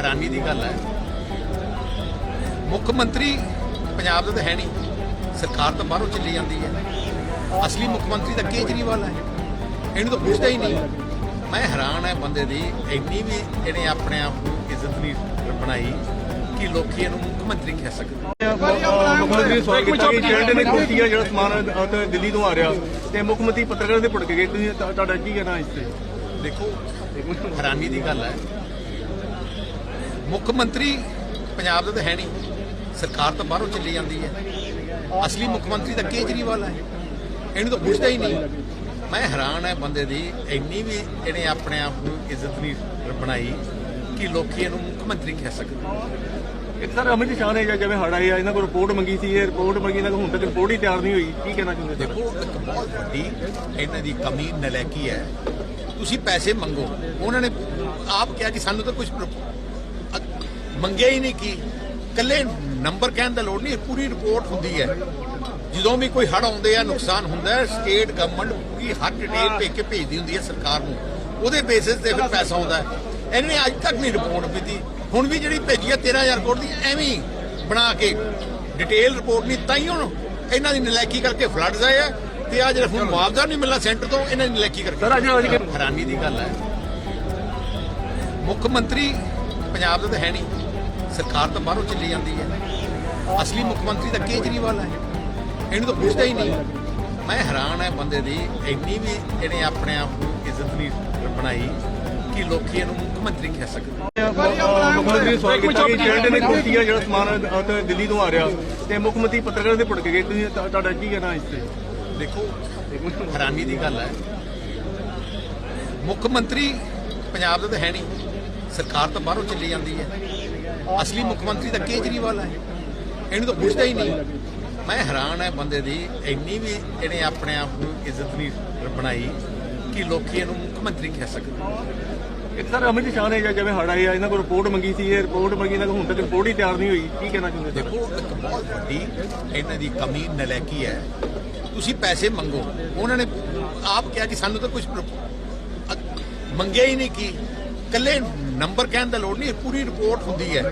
ਹੈਰਾਨੀ ਦੀ ਗੱਲ ਹੈ। ਮੁੱਖ ਮੰਤਰੀ ਪੰਜਾਬ ਦਾ ਤਾਂ ਹੈ ਨਹੀਂ। ਸਰਕਾਰ ਤਾਂ ਬਾਹਰੋਂ ਚੱਲੀ ਜਾਂਦੀ ਹੈ। ਅਸਲੀ ਮੁੱਖ ਮੰਤਰੀ ਤਾਂ ਕੇਜਰੀਵਾਲ ਹੈ। ਇਹਨੂੰ ਤਾਂ ਪੁੱਛਦਾ ਹੀ ਨਹੀਂ। ਮੈਂ ਹੈਰਾਨ ਹੈ ਬੰਦੇ ਦੀ ਇੰਨੀ ਵੀ ਇਹਨੇ ਆਪਣੇ ਆਪ ਨੂੰ ਇੱਜ਼ਤ ਨਹੀਂ ਬਣਾਈ ਕਿ ਲੋਕੀ ਇਹਨੂੰ ਮੁੱਖ ਮੰਤਰੀ ਕਹਿ ਸਕਦੇ ਮੁੱਖ ਮੰਤਰੀ ਸਵਾਲ ਕੀਤਾ ਕਿ ਜਿਹੜੇ ਨੇ ਕੁਰਸੀਆ ਜਿਹੜਾ ਸਮਾਨ ਦਿੱਲੀ ਤੋਂ ਆ ਰਿਹਾ ਤੇ ਮੁੱਖ ਮੰਤਰੀ ਪੱਤਰਕਾਰ ਦੇ ਭੁੜਕ ਗਏ। ਤੁਸੀਂ ਤੁਹਾ- ਤੁਹਾਡਾ ਕੀ ਕਹਿਣਾ ਇਸ ਤੇ? ਦੇਖੋ ਹੈਰਾਨੀ ਦੀ ਗੱਲ ਹੈ ਮੁੱਖ ਮੰਤਰੀ ਪੰਜਾਬ ਦਾ ਤਾਂ ਹੈ ਨਹੀਂ। ਸਰਕਾਰ ਤਾਂ ਬਾਹਰੋਂ ਚੱਲੀ ਜਾਂਦੀ ਹੈ। ਅਸਲੀ ਮੁੱਖ ਮੰਤਰੀ ਤਾਂ ਕੇਜਰੀਵਾਲ ਹੈ। ਇਹਨੂੰ ਤਾਂ ਪੁੱਛਦਾ ਹੀ ਨਹੀਂ। ਮੈਂ ਹੈਰਾਨ ਹੈ ਬੰਦੇ ਦੀ ਇੰਨੀ ਵੀ ਇਹਨੇ ਆਪਣੇ ਆਪ ਨੂੰ ਇੱਜ਼ਤ ਨਹੀਂ ਬਣਾਈ ਕਿ ਲੋਕੀ ਇਹਨੂੰ ਮੁੱਖ ਮੰਤਰੀ ਕਹਿ ਸਕਦੇ ਇੱਕ ਸਰ ਅਮਿਤ ਸ਼ਾਹ ਨੇ ਜਿਵੇਂ ਹੜ ਆਇਆ ਇਹਨਾਂ ਕੋਲ ਰਿਪੋਰਟ ਮੰਗੀ ਸੀ ਇਹ ਰਿਪੋਰਟ ਮੰਗੀ ਇਹਨਾਂ ਕੋਲ ਹੁਣ ਤੱਕ ਰਿਪੋਰਟ ਹੀ ਤਿਆਰ ਨਹੀਂ ਹੋਈ। ਕੀ ਕਹਿਣਾ ਚਾਹੁੰਦੇ ਦੇਖੋ ਇੱਕ ਬਹੁਤ ਵੱਡੀ ਇਹਨਾਂ ਦੀ ਕਮੀ ਨਲਾਇਕੀ ਹੈ। ਤੁਸੀਂ ਪੈਸੇ ਮੰਗੋ। ਉਹਨਾਂ ਨੇ ਆਪ ਕਿਹਾ ਕਿ ਸਾਨੂੰ ਤਾਂ ਕੁਝ ਮੰਗਿਆ ਹੀ ਨਹੀਂ ਕੀ ਕੱਲੇ ਨੰਬਰ ਕਹਿਣ ਦਾ ਲੋੜ ਨਹੀਂ ਪੂਰੀ ਰਿਪੋਰਟ ਹੁੰਦੀ ਹੈ। ਜਦੋਂ ਵੀ ਕੋਈ ਹੜ ਆਉਂਦੇ ਆ ਨੁਕਸਾਨ ਹੁੰਦਾ ਹੈ ਸਟੇਟ ਗਵਰਨਮੈਂਟ ਪੂਰੀ ਹਰ ਡਿਟੇਲ ਭੇਜ ਕੇ ਭੇਜਦੀ ਹੁੰਦੀ ਹੈ ਸਰਕਾਰ ਨੂੰ। ਉਹਦੇ ਬੇਸਿਸ ਤੇ ਫਿਰ ਪੈਸਾ ਆਉਂਦਾ ਹੈ। ਇਹਨਾਂ ਅੱਜ ਤੱਕ ਨਹੀਂ ਰਿਪੋਰਟ ਦਿੱਤੀ ਹੁਣ ਵੀ ਜਿਹੜੀ ਭੇਜੀ ਹੈ 13000 ਕਰੋੜ ਦੀ ਐਵੇਂ ਬਣਾ ਕੇ ਡਿਟੇਲ ਰਿਪੋਰਟ ਨਹੀਂ ਤਾਂ ਹੀ ਹੁਣ ਇਹਨਾਂ ਦੀ ਨਲਾਇਕੀ ਕਰਕੇ ਫਲੱਡਸ ਆਏ ਆ ਤੇ ਆ ਜਿਹੜਾ ਹੁਣ ਮੁਆਵਜ਼ਾ ਨਹੀਂ ਮਿਲਣਾ ਸੈਂਟਰ ਤੋਂ ਇਹਨਾਂ ਦੀ ਨਲਾਇਕੀ ਕਰਕੇ। ਸਰ ਅੱਜ ਅੱਜ ਹੈਰਾਨੀ ਦੀ ਗੱਲ ਹੈ। ਮੁੱਖ ਮੰਤਰੀ ਪੰਜਾਬ ਦਾ ਤਾਂ ਹੈ ਨਹੀਂ। ਸਰਕਾਰ ਤਾਂ ਬਾਹਰੋਂ ਚੱਲੀ ਜਾਂਦੀ ਹੈ। ਅਸਲੀ ਮੁੱਖ ਮੰਤਰੀ ਤਾਂ ਕੇਜਰੀਵਾਲ ਹੈ। ਇਹਨੂੰ ਤਾਂ ਪੁੱਛਦਾ ਹੀ ਨਹੀਂ। ਮੈਂ ਹੈਰਾਨ ਹੈ ਬੰਦੇ ਦੀ ਇੰਨੀ ਵੀ ਇਹਨੇ ਆਪਣੇ ਆਪ ਨੂੰ ਇੱਜ਼ਤ ਨਹੀਂ ਬਣਾਈ ਕਿ ਲੋਕੀ ਇਹਨੂੰ ਮੁੱਖ ਮੰਤਰੀ ਕਹਿ ਸਕਦੇ। ਮੁੱਖ ਮੰਤਰੀ ਨੇ ਸਵਾਲ ਕੀਤਾ ਕਿ ਜਿਹੜੇ ਨੇ ਕੁਰਸੀਆ ਜਿਹੜਾ ਸਮਾਨ ਉੱਥੇ ਦਿੱਲੀ ਤੋਂ ਆ ਰਿਹਾ ਤੇ ਮੁੱਖ ਮੰਤਰੀ ਪੱਤਰਕਾਰ ਦੇ ਭੁੜਕ ਗਏ ਤੁਸੀਂ ਤੁਹਾ- ਤੁਹਾਡਾ ਕੀ ਕਹਿਣਾ ਇਸ ਤੇ? ਦੇਖੋ ਹੈਰਾਨੀ ਦੀ ਗੱਲ ਹੈ। ਮੁੱਖ ਮੰਤਰੀ ਪੰਜਾਬ ਦਾ ਤਾਂ ਹੈ ਨਹੀਂ। ਸਰਕਾਰ ਤਾਂ ਬਾਹਰੋਂ ਚੱਲੀ ਜਾਂਦੀ ਹੈ। ਅਸਲੀ ਮੁੱਖ ਮੰਤਰੀ ਤਾਂ ਕੇਜਰੀਵਾਲ ਹੈ ਇਹਨੂੰ ਤਾਂ ਪੁੱਛਦਾ ਹੀ ਨਹੀਂ। ਮੈਂ ਹੈਰਾਨ ਹੈ ਬੰਦੇ ਦੀ ਇੰਨੀ ਵੀ ਇਹਨੇ ਆਪਣੇ ਆਪ ਨੂੰ ਇੱਜ਼ਤ ਨਹੀਂ ਬਣਾਈ ਕਿ ਲੋਕੀ ਇਹਨੂੰ ਮੁੱਖ ਮੰਤਰੀ ਕਹਿ ਸਕਦੇ ਇੱਕ ਸਰ ਅਮਿਤ ਸ਼ਾਹ ਨੇ ਜਿਵੇਂ ਹੜ ਆਇਆ ਇਹਨਾਂ ਕੋਲ ਰਿਪੋਰਟ ਮੰਗੀ ਸੀ ਇਹ ਰਿਪੋਰਟ ਮੰਗੀ ਇਹਨਾਂ ਕੋਲ ਹੁਣ ਤੱਕ ਰਿਪੋਰਟ ਹੀ ਤਿਆਰ ਨਹੀਂ ਹੋਈ। ਕੀ ਕਹਿਣਾ ਚਾਹੁੰਦੇ ਦੇਖੋ ਇੱਕ ਬਹੁਤ ਵੱਡੀ ਇਹਨਾਂ ਦੀ ਕਮੀ ਨਲਾਇਕੀ ਹੈ। ਤੁਸੀਂ ਪੈਸੇ ਮੰਗੋ। ਉਹਨਾਂ ਨੇ ਆਪ ਕਿਹਾ ਕਿ ਸਾਨੂੰ ਤਾਂ ਕੁਝ ਮੰਗਿਆ ਹੀ ਨਹੀਂ ਕੀ ਕੱਲੇ ਨੰਬਰ ਕਹਿਣ ਦਾ ਲੋੜ ਨਹੀਂ ਪੂਰੀ ਰਿਪੋਰਟ ਹੁੰਦੀ ਹੈ।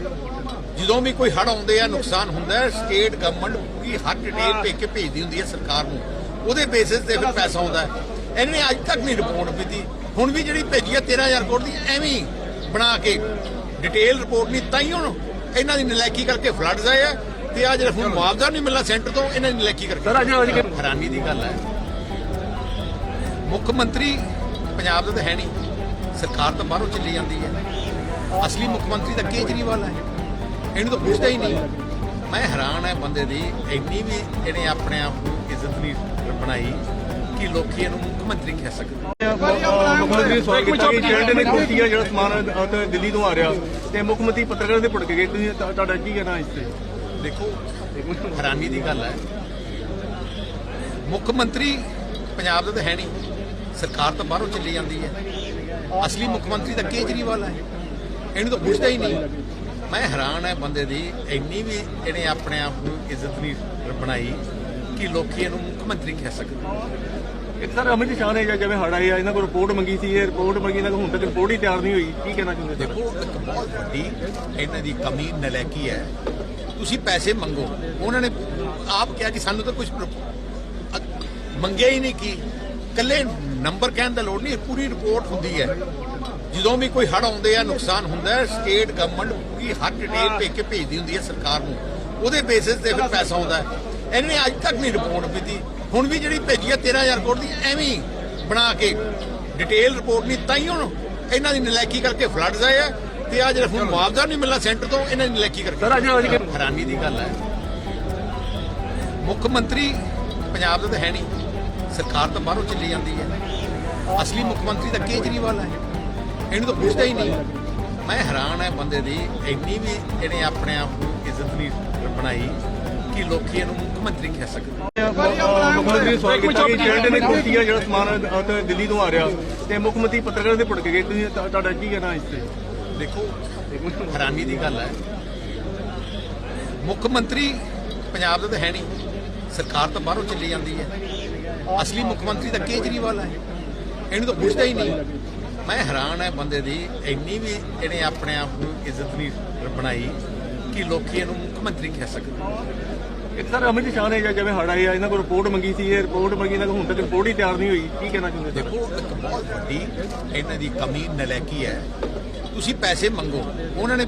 ਜਦੋਂ ਵੀ ਕੋਈ ਹੜ ਆਉਂਦੇ ਆ ਨੁਕਸਾਨ ਹੁੰਦਾ ਹੈ ਸਟੇਟ ਗਵਰਨਮੈਂਟ ਪੂਰੀ ਹਰ ਡਿਟੇਲ ਭੇਜ ਕੇ ਭੇਜਦੀ ਹੁੰਦੀ ਹੈ ਸਰਕਾਰ ਨੂੰ। ਉਹਦੇ ਬੇਸਿਸ ਤੇ ਫਿਰ ਪੈਸਾ ਆਉਂਦਾ ਹੈ। ਇਹਨਾਂ ਨੇ ਅੱਜ ਤੱਕ ਨਹੀਂ ਰਿਪੋਰਟ ਦਿੱਤੀ ਹੁਣ ਵੀ ਜਿਹੜੀ ਭੇਜੀ ਹੈ 13000 ਕਰੋੜ ਦੀ ਐਵੇਂ ਬਣਾ ਕੇ ਡਿਟੇਲ ਰਿਪੋਰਟ ਨਹੀਂ ਤਾਂ ਹੀ ਹੁਣ ਇਹਨਾਂ ਦੀ ਨਲਾਇਕੀ ਕਰਕੇ ਫਲੱਡਸ ਆਏ ਆ। ਤੇ ਆ ਜਿਹੜਾ ਹੁਣ ਮੁਆਵਜ਼ਾ ਨਹੀਂ ਮਿਲਣਾ ਸੈਂਟਰ ਤੋਂ ਇਹਨਾਂ ਦੀ ਨਲਾਇਕੀ ਕਰਕੇ। ਸਰ ਅੱਜ ਅੱਜ ਹੈਰਾਨੀ ਦੀ ਗੱਲ ਹੈ। ਮੁੱਖ ਮੰਤਰੀ ਪੰਜਾਬ ਦਾ ਤਾਂ ਹੈ ਨਹੀਂ। ਸਰਕਾਰ ਤਾਂ ਬਾਹਰੋਂ ਚੱਲੀ ਜਾਂਦੀ ਹੈ। ਅਸਲੀ ਮੁੱਖ ਮੰਤਰੀ ਤਾਂ ਕੇਜਰੀਵਾਲ ਹੈ। ਇਹਨੂੰ ਤਾਂ ਪੁੱਛਦਾ ਹੀ ਨਹੀਂ। ਮੈਂ ਹੈਰਾਨ ਹੈ ਬੰਦੇ ਦੀ ਇੰਨੀ ਵੀ ਇਹਨੇ ਆਪਣੇ ਆਪ ਨੂੰ ਇੱਜ਼ਤ ਨਹੀਂ ਬਣਾਈ ਕਿ ਲੋਕੀ ਇਹਨੂੰ ਮੁੱਖ ਮੰਤਰੀ ਕਹਿ ਸਕਦੇ ਮੁੱਖ ਮੰਤਰੀ ਨੇ ਸਵਾਲ ਕੀਤਾ ਕਿ ਜਿਹੜੇ ਨੇ ਕੁਰਸੀਆ ਜਿਹੜਾ ਸਮਾਨ ਦਿੱਲੀ ਤੋਂ ਆ ਰਿਹਾ ਤੇ ਮੁੱਖ ਮੰਤਰੀ ਪੱਤਰਕਾਰ ਦੇ ਭੁੜਕ ਗਏ। ਤੁਸੀਂ ਤੁਹਾ- ਤੁਹਾਡਾ ਕੀ ਕਹਿਣਾ ਇਸ ਤੇ? ਦੇਖੋ ਹੈਰਾਨੀ ਦੀ ਗੱਲ ਹੈ। ਮੁੱਖ ਮੰਤਰੀ ਪੰਜਾਬ ਦਾ ਤਾਂ ਹੈ ਨਹੀਂ। ਸਰਕਾਰ ਤਾਂ ਬਾਹਰੋਂ ਚੱਲੀ ਜਾਂਦੀ ਹੈ। ਅਸਲੀ ਮੁੱਖ ਮੰਤਰੀ ਤਾਂ ਕੇਜਰੀਵਾਲ ਹੈ ਇਹਨੂੰ ਤਾਂ ਪੁੱਛਦਾ ਹੀ ਨਹੀਂ। ਮੈਂ ਹੈਰਾਨ ਹੈ ਬੰਦੇ ਦੀ ਇੰਨੀ ਵੀ ਇਹਨੇ ਆਪਣੇ ਆਪ ਨੂੰ ਇੱਜ਼ਤ ਨਹੀਂ ਬਣਾਈ ਕਿ ਲੋਕੀ ਇਹਨੂੰ ਮੁੱਖ ਮੰਤਰੀ ਕਹਿ ਸਕਦੇ ਇੱਕ ਸਰ ਅਮਿਤ ਸ਼ਾਹ ਨੇ ਜਿਵੇਂ ਹੜ ਆਇਆ ਇਹਨਾਂ ਕੋਲ ਰਿਪੋਰਟ ਮੰਗੀ ਸੀ ਇਹ ਰਿਪੋਰਟ ਮੰਗੀ ਇਹਨਾਂ ਕੋਲ ਹੁਣ ਤੱਕ ਰਿਪੋਰਟ ਹੀ ਤਿਆਰ ਨਹੀਂ ਹੋਈ। ਕੀ ਕਹਿਣਾ ਚਾਹੁੰਦੇ ਦੇਖੋ ਇੱਕ ਬਹੁਤ ਵੱਡੀ ਇਹਨਾਂ ਦੀ ਕਮੀ ਨਲਾਇਕੀ ਹੈ। ਤੁਸੀਂ ਪੈਸੇ ਮੰਗੋ। ਉਹਨਾਂ ਨੇ ਆਪ ਕਿਹਾ ਕਿ ਸਾਨੂੰ ਤਾਂ ਕੁਝ ਮੰਗਿਆ ਹੀ ਨਹੀਂ ਕੀ ਕੱਲੇ ਨੰਬਰ ਕਹਿਣ ਦਾ ਲੋੜ ਨਹੀਂ ਪੂਰੀ ਰਿਪੋਰਟ ਹੁੰਦੀ ਹੈ। ਜਦੋਂ ਵੀ ਕੋਈ ਹੜ ਆਉਂਦੇ ਆ ਨੁਕਸਾਨ ਹੁੰਦਾ ਹੈ ਸਟੇਟ ਗਵਰਨਮੈਂਟ ਪੂਰੀ ਹਰ ਡਿਟੇਲ ਭੇਜ ਕੇ ਭੇਜਦੀ ਹੁੰਦੀ ਹੈ ਸਰਕਾਰ ਨੂੰ। ਉਹਦੇ ਬੇਸਿਸ ਤੇ ਫਿਰ ਪੈਸਾ ਆਉਂਦਾ ਇਹਨਾਂ ਨੇ ਅੱਜ ਤੱਕ ਨਹੀਂ ਰਿਪੋਰਟ ਦਿੱਤੀ ਹੁਣ ਵੀ ਜਿਹੜੀ ਭੇਜੀ ਹੈ 13000 ਕਰੋੜ ਦੀ ਐਵੇਂ ਬਣਾ ਕੇ ਡਿਟੇਲ ਰਿਪੋਰਟ ਨਹੀਂ ਤਾਂ ਹੀ ਹੁਣ ਇਹਨਾਂ ਦੀ ਨਲਾਇਕੀ ਕਰਕੇ ਫਲੱਡਸ ਆਏ ਆ ਤੇ ਆ ਜਿਹੜਾ ਹੁਣ ਮੁਆਵਜ਼ਾ ਨਹੀਂ ਮਿਲਣਾ ਸੈਂਟਰ ਤੋਂ ਇਹਨਾਂ ਦੀ ਨਲਾਇਕੀ ਕਰਕੇ। ਸਰ ਅੱਜ ਅੱਜ ਹੈਰਾਨੀ ਦੀ ਗੱਲ ਹੈ। ਮੁੱਖ ਮੰਤਰੀ ਪੰਜਾਬ ਦਾ ਤਾਂ ਹੈ ਨਹੀਂ। ਸਰਕਾਰ ਤਾਂ ਬਾਹਰੋਂ ਚੱਲੀ ਜਾਂਦੀ ਹੈ। ਅਸਲੀ ਮੁੱਖ ਮੰਤਰੀ ਤਾਂ ਕੇਜਰੀਵਾਲ ਹੈ। ਇਹਨੂੰ ਤਾਂ ਪੁੱਛਦਾ ਹੀ ਨਹੀਂ। ਮੈਂ ਹੈਰਾਨ ਹੈ ਬੰਦੇ ਦੀ ਇੰਨੀ ਵੀ ਇਹਨੇ ਆਪਣੇ ਆਪ ਨੂੰ ਇੱਜ਼ਤ ਨਹੀਂ ਬਣਾਈ ਕਿ ਲੋਕੀ ਇਹਨੂੰ ਮੁੱਖ ਮੰਤਰੀ ਕਹਿ ਸਕਦੇ ਮੁੱਖ ਮੰਤਰੀ ਨੇ ਸਵਾਲ ਕੀਤਾ ਕਿ ਜਿਹੜੇ ਨੇ ਕੁਰਸੀਆ ਜਿਹੜਾ ਸਮਾਨ ਦਿੱਲੀ ਤੋਂ ਆ ਰਿਹਾ ਤੇ ਮੁੱਖ ਮੰਤਰੀ ਪੱਤਰਕਾਰ ਦੇ ਭੁੜਕ ਗਏ ਤੁਸੀਂ ਤੁਹਾ- ਤੁਹਾਡਾ ਕੀ ਕਹਿਣਾ ਇਸ ਤੇ ਦੇਖੋ ਹੈਰਾਨੀ ਦੀ ਗੱਲ ਹੈ। ਮੁੱਖ ਮੰਤਰੀ ਪੰਜਾਬ ਦਾ ਤਾਂ ਹੈ ਨਹੀਂ। ਸਰਕਾਰ ਤਾਂ ਬਾਹਰੋਂ ਚੱਲੀ ਜਾਂਦੀ ਹੈ। ਅਸਲੀ ਮੁੱਖ ਮੰਤਰੀ ਤਾਂ ਕੇਜਰੀਵਾਲ ਹੈ। ਇਹਨੂੰ ਤਾਂ ਪੁੱਛਦਾ ਹੀ ਨਹੀਂ। ਮੈਂ ਹੈਰਾਨ ਹੈ ਬੰਦੇ ਦੀ ਇੰਨੀ ਵੀ ਇਹਨੇ ਆਪਣੇ ਆਪ ਨੂੰ ਇੱਜ਼ਤ ਨਹੀਂ ਬਣਾਈ ਕਿ ਲੋਕੀ ਇਹਨੂੰ ਮੁੱਖ ਮੰਤਰੀ ਕਹਿ ਸਕਦੇ ਇੱਕ ਸਰ ਅਮਿਤ ਸ਼ਾਹ ਨੇ ਜਿਵੇਂ ਹੜਾ ਆਇਆ ਇਹਨਾਂ ਕੋਲ ਰਿਪੋਰਟ ਮੰਗੀ ਸੀ ਇਹ ਰਿਪੋਰਟ ਮੰਗੀ ਇਹਨਾਂ ਕੋਲ ਹੁਣ ਤੱਕ ਰਿਪੋਰਟ ਹੀ ਤਿਆਰ ਨਹੀਂ ਹੋਈ। ਕੀ ਕਹਿਣਾ ਚਾਹੁੰਦੇ ਦੇਖੋ ਇੱਕ ਬਹੁਤ ਵੱਡੀ ਇਹਨਾਂ ਦੀ ਕਮੀ ਨਲਾਇਕੀ ਹੈ। ਤੁਸੀਂ ਪੈਸੇ ਮੰਗੋ। ਉਹਨਾਂ ਨੇ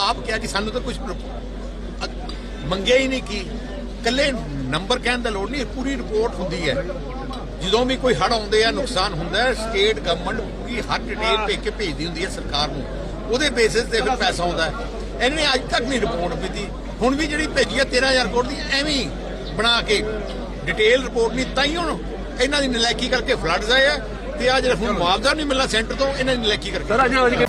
ਆਪ ਕਿਹਾ ਕਿ ਸਾਨੂੰ ਤਾਂ ਕੁਝ ਮੰਗਿਆ ਹੀ ਨਹੀਂ ਕੀ ਕੱਲੇ ਨੰਬਰ ਕਹਿਣ ਦਾ ਲੋੜ ਨਹੀਂ ਪੂਰੀ ਰਿਪੋਰਟ ਹੁੰਦੀ ਹੈ। ਜਦੋਂ ਵੀ ਕੋਈ ਹੜ ਆਉਂਦੇ ਆ ਨੁਕਸਾਨ ਹੁੰਦਾ ਹੈ ਸਟੇਟ ਗਵਰਨਮੈਂਟ ਪੂਰੀ ਹਰ ਡਿਟੇਲ ਭੇਜ ਕੇ ਭੇਜਦੀ ਹੁੰਦੀ ਹੈ ਸਰਕਾਰ ਨੂੰ। ਉਹਦੇ ਬੇਸਿਸ ਤੇ ਫਿਰ ਪੈਸਾ ਆਉਂਦਾ ਹੈ। ਇਹਨਾਂ ਅੱਜ ਤੱਕ ਨਹੀਂ ਰਿਪੋਰਟ ਦਿੱਤੀ ਹੁਣ ਵੀ ਜਿਹੜੀ ਭੇਜੀ ਹੈ 13000 ਕਰੋੜ ਦੀ ਐਵੇਂ ਬਣਾ ਕੇ ਡਿਟੇਲ ਰਿਪੋਰਟ ਨਹੀਂ ਤਾਂ ਹੀ ਹੁਣ ਇਹਨਾਂ ਦੀ ਨਲਾਇਕੀ ਕਰਕੇ ਫਲੱਡਸ ਆਏ ਆ। ਤੇ ਆ ਜਿਹੜਾ ਹੁਣ ਮੁਆਵਜ਼ਾ ਨਹੀਂ ਮਿਲਣਾ ਸੈਂਟਰ ਤੋਂ ਇਹਨਾਂ ਦੀ ਨਲਾਇਕੀ ਕਰਕੇ।